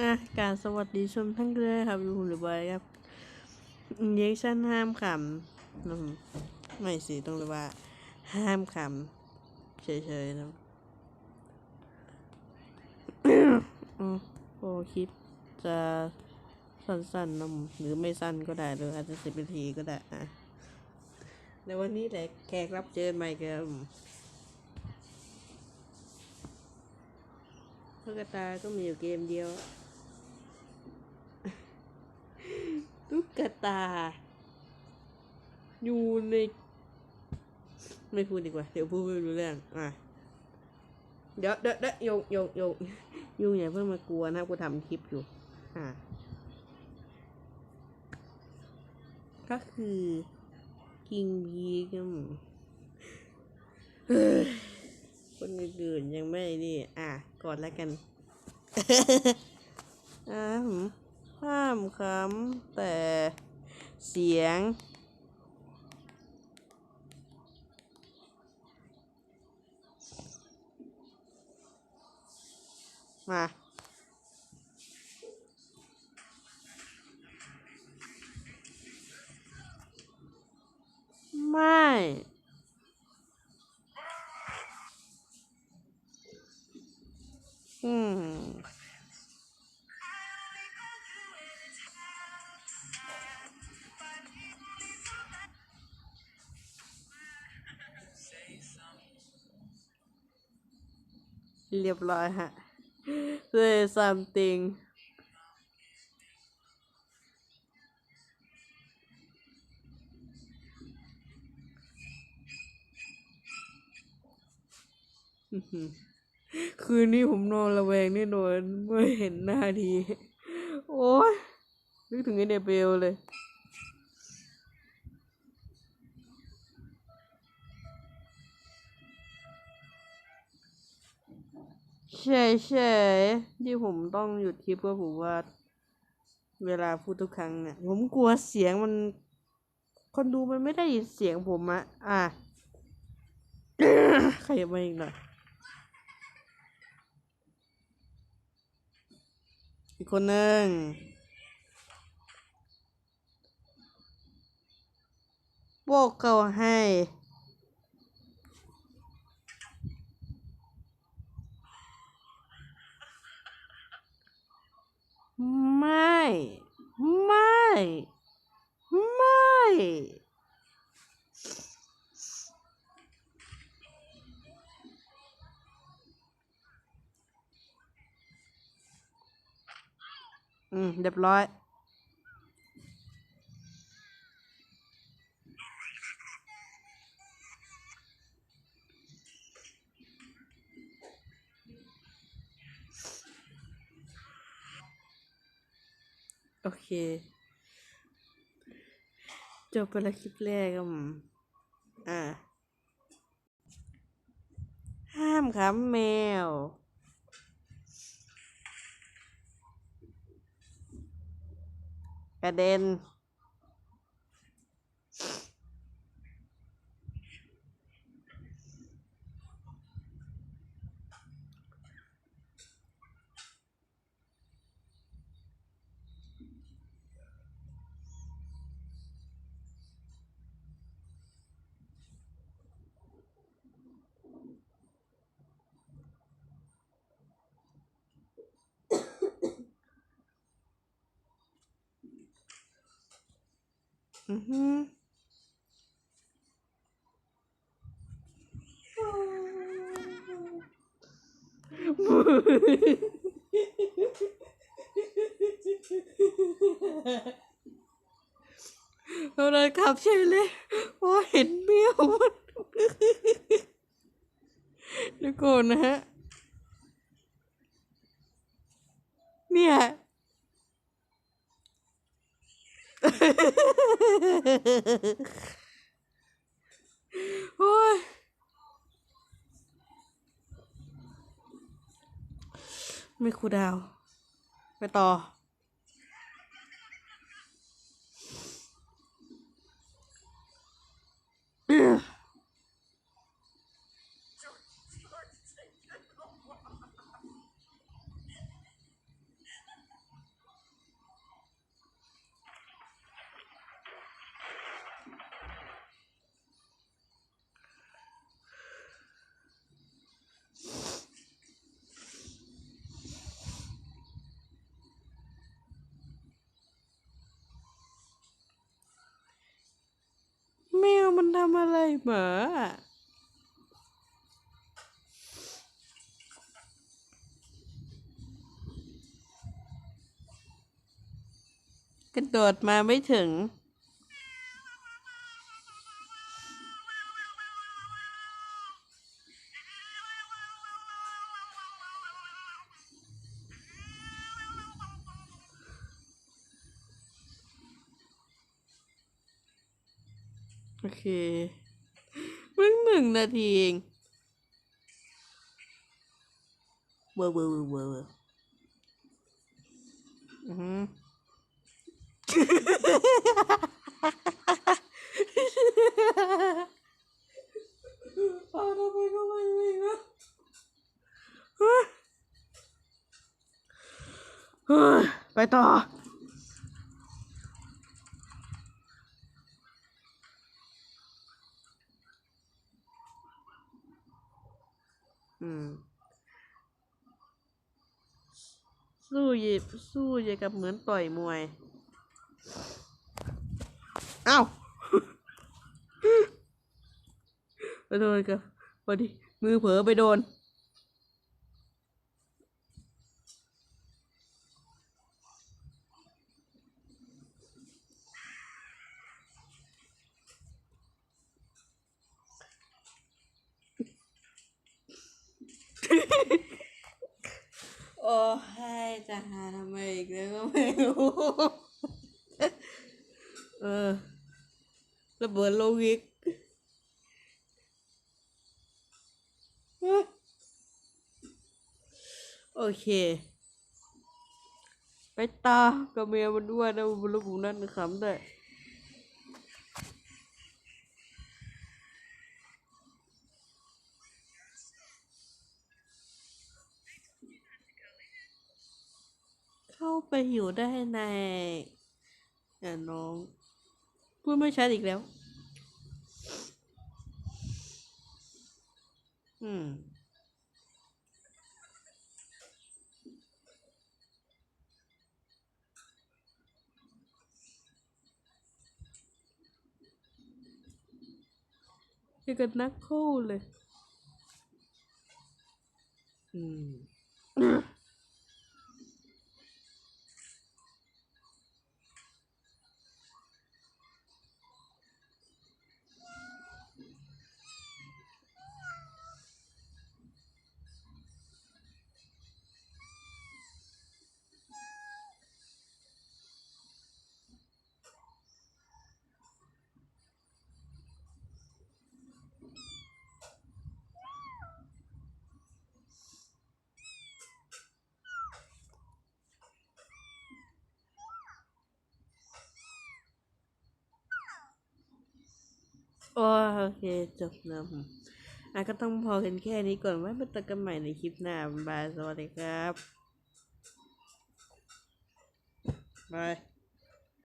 อะการสวัสดีชมทั้งเรือครับอยู่หรือไยครับเยคชั่นห้ามขำอืมไม่สิต้องเรียกว่า ห้ามขำเฉยๆนะโอ้คลิปจะสั้นๆนะหรือไม่สั้นก็ได้หรืออาจจะสิบนาทีก็ได้อะในวันนี้แหละแขกรับเชิญใหม่ก็ตุ๊กตาก็มีอยู่เกมเดียว ตุ๊ กตา อยู่ใน ไม่พูดดีกว่า เดี๋ยวพูดไม่รู้เรื่อง อะ เดี๋ยวเดี๋ยวเดี๋ยวโยงโยงโยงยุงอย่าเพิ่งมากลัวนะกูทำคลิปอยู่ อะ ก็คือกิงบีกัมคนอื่นยังไม่นี่ อะก่อนแล้วกันอ่าหืม ห้ามคำแต่เสียง มาไม่ เรียบร้อยฮะ say something คือหือคืนนี้ผมนอนระแวงแน่นอนเมื่อเห็นหน้าที โอ้ยนึกถึงไอเดเบลเลย ใช่ใช่ที่ผมต้องหยุดคลิปเพราะผมว่า เวลาพูดทุกครั้งเนี่ยผมกลัวเสียงมัน คนดูมันไม่ได้ยินเสียงผมอะอะใครมาอีกหน่อยอีกคนหนึ่งโบกเขาให้ ไม่ ไม่ ไม่ อืมเรียบร้อย โอเค จบไปแล้วคลิปแรกอืมอ่า ห้ามขำแมว กร อือหือเราเลยขับเฉยเลยเพราะเห็นเมียวมันเดี๋ยวก่อนนะฮะ เนี่ย โอ้ย ไม่ครูดาว ไปต่อำอะไรหมาอกระโดดมาไม่ถึง โอเคเพิ่งหนึ่งนาทีเองเวอร์เวอร์เวอร์เวอร์เวอร์อือหือเอาทำไมก็ไม่ไม่นะเฮ้ยเฮ้ยไปต่อ สู้เยสู้เยกับเหมือนต่อยมวย เอ้าไปโดนกับพอดีมือเผลอไปโดน โอ้ให้จะหาทำไมอีกแล้วก็ไม่รู้ เออระเบิดโลวิกโอเค ไปตากับเมียมันด้วยนะมันระบุนั่นขำได้ ไปอยู่ได้ในอะน้องพูดไม่ชัดอีกแล้ว อืมยังกับนักโคเลย อืม โอเคจบแล้วอืมอะก็ต้องพอกันแค่นี้ก่อนไว้มาเจอกันใหม่ในคลิปหน้าบายสวัสดีครับบาย